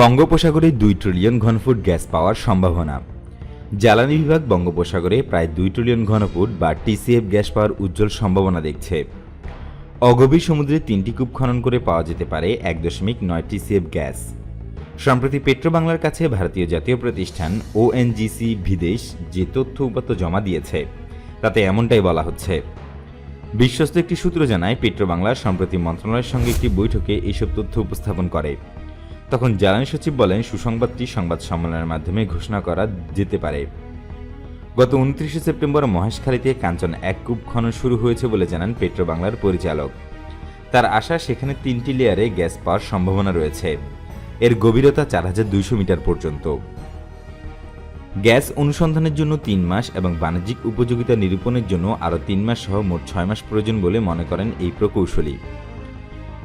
বঙ্গোপসাগরে দুই trillion ঘনফুট gas পাওয়ার সম্ভাবনা। জ্বালানি বিভাগ বঙ্গোপসাগরে প্রায় দুই ট্রিলিয়ন ঘনফুট বা টিসিএফ গ্যাস পাওয়ার উজ্জ্বল সম্ভাবনা দেখছে। অগভীর সমুদ্রে তিনটি কূপ খনন করে পাওয়া যেতে পারে এক দশমিক নয় টিসিএফ গ্যাস। সম্প্রতি পেট্রোবাংলার কাছে ভারতীয় জাতীয় প্রতিষ্ঠান ওএনজিসি বিদেশ যে তথ্য উপাত্ত জমা দিয়েছে, তাতে এমনটাই বলা হচ্ছে। বিশ্বস্ত একটি সূত্র জানায় পেট্রোবাংলার সম্প্রতি মন্ত্রণালয়ের সঙ্গে একটি বৈঠকে এইসব তথ্য উপস্থাপন করে। তখন জ্বালানি সচিব বলেন, সুসংবাদটি সংবাদ সম্মেলনের মাধ্যমে ঘোষণা করা যেতে পারে। গত উনত্রিশে সেপ্টেম্বর মহেশখালীতে কাঞ্চন এক কূপ খনন শুরু হয়েছে বলে জানান পেট্রো বাংলার পরিচালক। তার আশা, সেখানে তিনটি লেয়ারে গ্যাস পাওয়ার সম্ভাবনা রয়েছে। এর গভীরতা চার হাজার দুইশো মিটার পর্যন্ত। গ্যাস অনুসন্ধানের জন্য তিন মাস এবং বাণিজ্যিক উপযোগিতা নিরূপণের জন্য আরও তিন মাস সহ মোট ছয় মাস প্রয়োজন বলে মনে করেন এই প্রকৌশলী।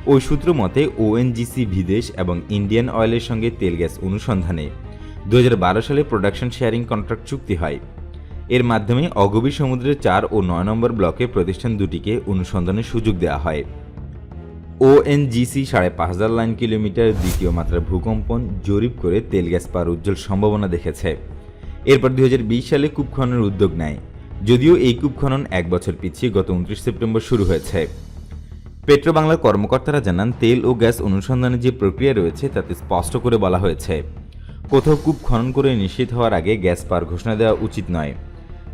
ওই সূত্র মতে ওএনজিসি বিদেশ এবং ইন্ডিয়ান অয়েলের সঙ্গে তেল গ্যাস অনুসন্ধানে। দু হাজার বারো সালে প্রোডাকশন শেয়ারিং কন্ট্রাক্ট চুক্তি হয়। এর মাধ্যমে অগভীর সমুদ্রের চার ও নয় নম্বর ব্লকে প্রতিষ্ঠান দুটিকে অনুসন্ধানের সুযোগ দেওয়া হয়। ওএনজিসি সাড়ে পাঁচ হাজার লাইন কিলোমিটার দ্বিতীয় মাত্রার ভূকম্পন জরিপ করে তেল গ্যাস পাওয়ার উজ্জ্বল সম্ভাবনা দেখেছে। এরপর দু হাজার বিশ সালে কূপ খননের উদ্যোগ নেয়। যদিও এই কূপ খনন এক বছর পিছিয়ে গত উনত্রিশ সেপ্টেম্বর শুরু হয়েছে। পেট্রোবাংলার কর্মকর্তারা জানান, তেল ও গ্যাস অনুসন্ধানের যে প্রক্রিয়া রয়েছে, তাতে স্পষ্ট করে বলা হয়েছে, কোথাও কূপ খনন করে নিশ্চিত হওয়ার আগে গ্যাস পাওয়ার ঘোষণা দেওয়া উচিত নয়।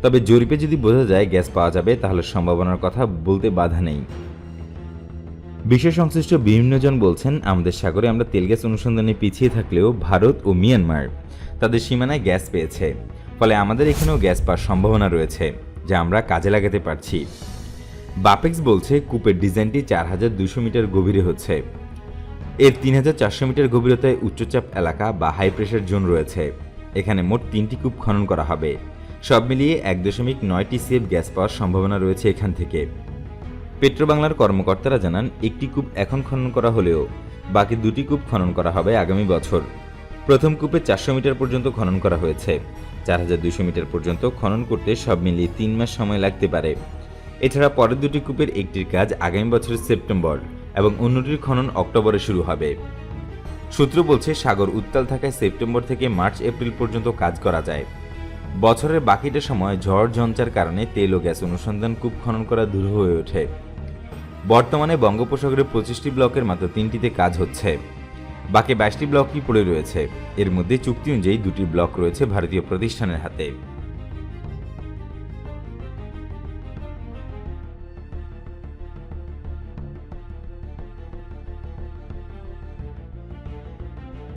তবে জরিপে যদি বোঝা যায় গ্যাস পাওয়া যাবে, তাহলে সম্ভাবনার কথা বলতে বাধা নেই। বিশ্ব সংশ্লিষ্ট বিভিন্নজন বলছেন, আমাদের সাগরে আমরা তেল গ্যাস অনুসন্ধানে পিছিয়ে থাকলেও ভারত ও মিয়ানমার তাদের সীমানায় গ্যাস পেয়েছে। ফলে আমাদের এখানেও গ্যাস পাওয়ার সম্ভাবনা রয়েছে, যা আমরা কাজে লাগাতে পারছি। বাপেক্স বলছে কূপের ডিজাইনটি চার হাজার দুশো মিটার গভীরে হচ্ছে। এর তিন হাজার চারশো মিটার গভীরতায় উচ্চচাপ এলাকা বা হাই প্রেশার জোন রয়েছে। এখানে মোট তিনটি কূপ খনন করা হবে। সব মিলিয়ে এক দশমিক নয়টি সিএফ গ্যাস পাওয়ার সম্ভাবনা রয়েছে এখান থেকে। পেট্রোবাংলার কর্মকর্তারা জানান, একটি কূপ এখন খনন করা হলেও বাকি দুটি কূপ খনন করা হবে আগামী বছর। প্রথম কূপে চারশো মিটার পর্যন্ত খনন করা হয়েছে। চার হাজার দুশো মিটার পর্যন্ত খনন করতে সব মিলিয়ে তিন মাস সময় লাগতে পারে। এছাড়া পরের দুটি কূপের একটির কাজ আগামী বছরের সেপ্টেম্বর এবং অন্যটির খনন অক্টোবরে শুরু হবে। সূত্র বলছে, সাগর উত্তাল থাকায় সেপ্টেম্বর থেকে মার্চ, এপ্রিল পর্যন্ত কাজ করা যায়। বছরের বাকিটা সময় ঝড় ঝঞ্চার কারণে তেল ও গ্যাস অনুসন্ধান কূপ খনন করা দূর হয়ে ওঠে। বর্তমানে বঙ্গোপসাগরে পঁচিশটি ব্লকের মাত্র তিনটিতে কাজ হচ্ছে। বাকি বাইশটি ব্লকই পড়ে রয়েছে। এর মধ্যে চুক্তি অনুযায়ী দুটি ব্লক রয়েছে ভারতীয় প্রতিষ্ঠানের হাতে।